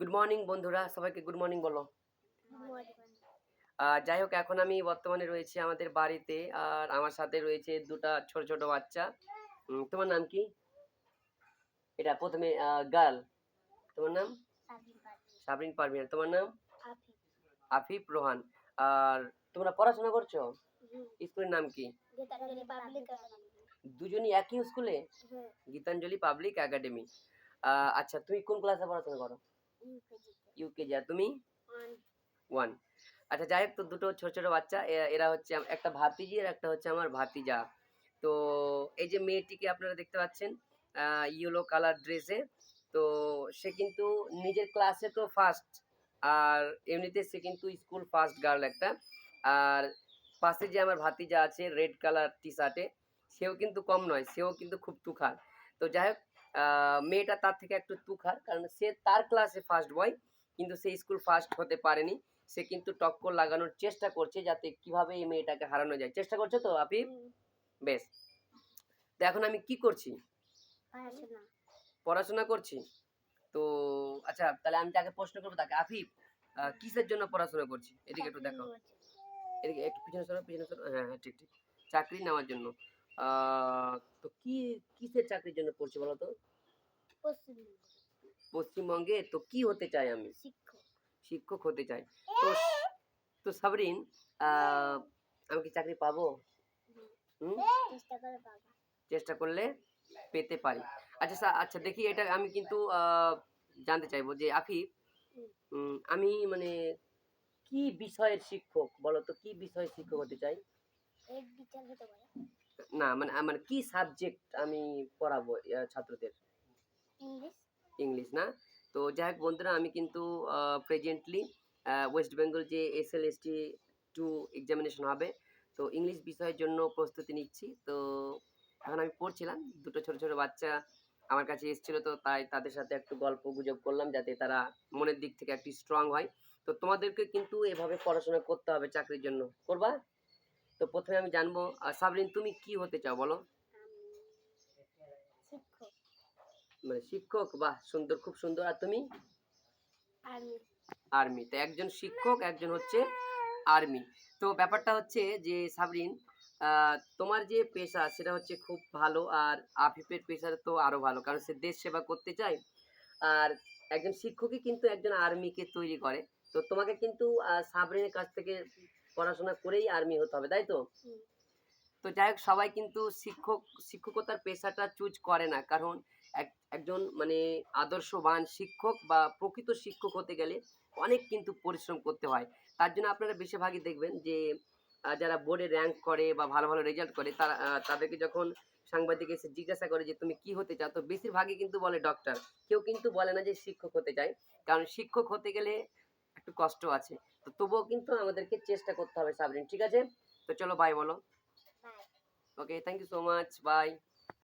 Good morning বন্ধুরা। সবাইকে good morning বলো। যাই হোক এখন আমি বর্তমানে রয়েছি আমাদের বাড়িতে আর আমার সাথে রয়েছে দুটা ছোট ছোট বাচ্চা। তোমার নাম কি? এটা প্রথমে গার্ল তোমার নাম? সাবরিন পারভিন তোমার নাম? আফিফ রোহান। আর তোমরা পড়াশোনা করছ? স্কুলের নাম কি? দুজনই একই স্কুলে? Gitanjali public academy. আচ্ছা তুমি কোন ক্লাসে পড়াশোনা করো? ইউকেজি আর তুমি? ওয়ান আচ্ছা যাই হোক তো দুটো ছোট ছোট বাচ্চা এরা হচ্ছে একটা ভাতিজি আর একটা হচ্ছে আমার ভাতিজা। তো এই যে মেয়েটিকে আপনারা দেখতে পাচ্ছেন ইয়েলো কালার ড্রেসে তো সে কিন্তু নিজের ক্লাসে তো ফার্স্ট আর এমনিতে সে কিন্তু স্কুল ফার্স্ট গার্ল একটা। আর পাশে যে আমার ভাতিজা আছে রেড কালার টি শার্টে সেও কিন্তু কম নয় সেও কিন্তু খুব তুখার। তো যাই হোক মেয়েটা তার থেকে একটু তুখার কারণ সে তার ক্লাসে ফার্স্ট বয় কিন্তু সে স্কুল ফার্স্ট হতে পারেনি। সে কিন্তু টক্কর লাগানোর চেষ্টা করছে যাতে কীভাবে এই মেয়েটাকে হারানো যায়। চেষ্টা করছ তো আপিফ বেশ। তো এখন আমি কি করছি? পড়াশোনা। করছি? তো আচ্ছা তাহলে আমি তাকে প্রশ্ন করব তাকে। আফিফ কিসের জন্য পড়াশোনা করছি? এদিকে একটু দেখো এদিকে একটু পিছনে সরো পিছনে সরো। হ্যাঁ হ্যাঁ ঠিক ঠিক। চাকরি নেওয়ার জন্য। তো কি কিসের চাকরির জন্য পড়ছি বলো তো? পশ্চিমবঙ্গে। তো কি হতে চাই আমি? শিক্ষক। হতে চাই। তো তো সাবরিন আমি কি চাকরি পাবো? চেষ্টা করলে পেতে পারি। আচ্ছা স্যার আচ্ছা দেখি এটা আমি কিন্তু জানতে চাইব যে আফিফ আমি মানে কি বিষয়ের শিক্ষক বলো তো? কি বিষয়ের শিক্ষক হতে চাই? না মানে আমার কি সাবজেক্ট আমি পড়াবো ছাত্রদের? ইংলিশ। না? তো যাই হোক বন্ধুরা আমি কিন্তু প্রেজেন্টলি ওয়েস্ট বেঙ্গল যে S L S T two examination হবে তো ইংলিশ বিষয়ের জন্য প্রস্তুতি নিচ্ছি। তো এখন আমি পড়ছিলাম দুটো ছোট ছোট বাচ্চা আমার কাছে এসেছিল তো তাই তাদের সাথে একটু গল্প গুজব করলাম যাতে তারা মনের দিক থেকে একটু স্ট্রং হয়। তো তোমাদেরকে কিন্তু এভাবে পড়াশোনা করতে হবে চাকরির জন্য। করবা? তো প্রথমে আমি জানব সাবরিন তুমি কি হতে চাও বলো? মানে শিক্ষক? বাহ সুন্দর খুব সুন্দর। আর তুমি? আর্মি। তো একজন শিক্ষক একজন হচ্ছে আর্মি। তো ব্যাপারটা হচ্ছে যে সাবরিন তোমার যে পেশা সেটা হচ্ছে খুব ভালো আর আফিফের পেশা তো আরও ভালো কারণ সে দেশ সেবা করতে চায়। আর একজন শিক্ষকই কিন্তু একজন আর্মিকে তৈরি করে। তো তোমাকে কিন্তু সাবরিনের কাছ থেকে পড়াশোনা করেই আর্মি হতে হবে তাই তো? তো যাই হোক সবাই কিন্তু শিক্ষক শিক্ষকতার পেশাটা চুজ করে না কারণ এক- একজন মানে আদর্শবান শিক্ষক বা প্রকৃত শিক্ষক হতে গেলে অনেক কিন্তু পরিশ্রম করতে হয়। তার জন্য আপনারা বেশিরভাগই দেখবেন যে যারা বোর্ডে র্যাঙ্ক করে বা ভালো ভালো রেজাল্ট করে তারা তাদেরকে যখন সাংবাদিক এসে জিজ্ঞাসা করে যে তুমি কি হতে চাও? তো বেশিরভাগই কিন্তু বলে ডক্টর কেউ কিন্তু বলে না যে শিক্ষক হতে চাই কারণ শিক্ষক হতে গেলে একটু কষ্ট আছে। তো তবুও কিন্তু আমাদেরকে চেষ্টা করতে হবে সাবরিন ঠিক আছে? তো চলো বাই বলো। Okay thank you so much bye